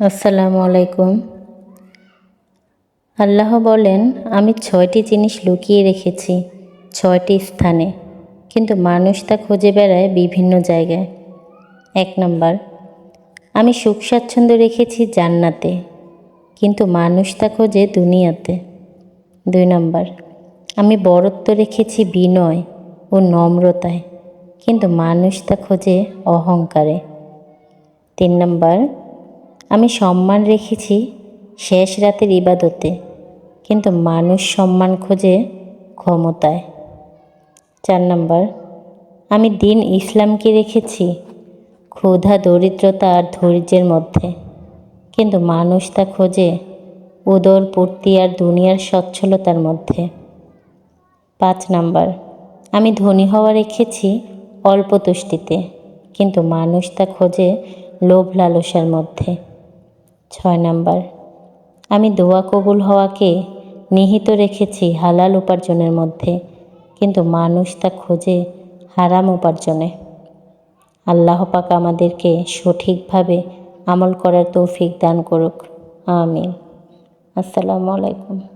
আসসালামু আলাইকুম। আল্লাহ বলেন, আমি ছয়টি জিনিস লুকিয়ে রেখেছি, ছয়টি স্থানে। কিন্তু মানুষ তা খুঁজে বেড়ায় বিভিন্ন জায়গায়। এক নম্বর, আমি সুখ স্বাচ্ছন্দ্য রেখেছি জান্নাতে, কিন্তু মানুষ তা খোঁজে দুনিয়াতে। দুই নম্বর, আমি বরত্ব রেখেছি বিনয় ও নম্রতায়, কিন্তু মানুষ তা খোঁজে অহংকারে। তিন নম্বর আমি সম্মান রেখেছি শেষ রাতের ইবাদতে, কিন্তু মানুষ সম্মান খোঁজে ক্ষমতায়। চার নম্বর, আমি দিন ইসলামকে রেখেছি ক্ষুধা, দরিদ্রতা আর ধৈর্যের মধ্যে, কিন্তু মানুষ তা খোঁজে উদর, পূর্তি আর দুনিয়ার সচ্ছলতার মধ্যে। পাঁচ নাম্বার, আমি ধনী হওয়া রেখেছি অল্প তুষ্টিতে কিন্তু মানুষ তা খোঁজে লোভ লালসার মধ্যে। ছয় নাম্বার। আমি দোয়া কবুল হওয়াকে নিহিত রেখেছি হালাল উপার্জনের মধ্যে, কিন্তু মানুষ তা খোঁজে হারাম উপার্জনে। আল্লাহ পাক আমাদেরকে সঠিকভাবে আমল করার তৌফিক দান করুক। আমিন। আসসালামু আলাইকুম।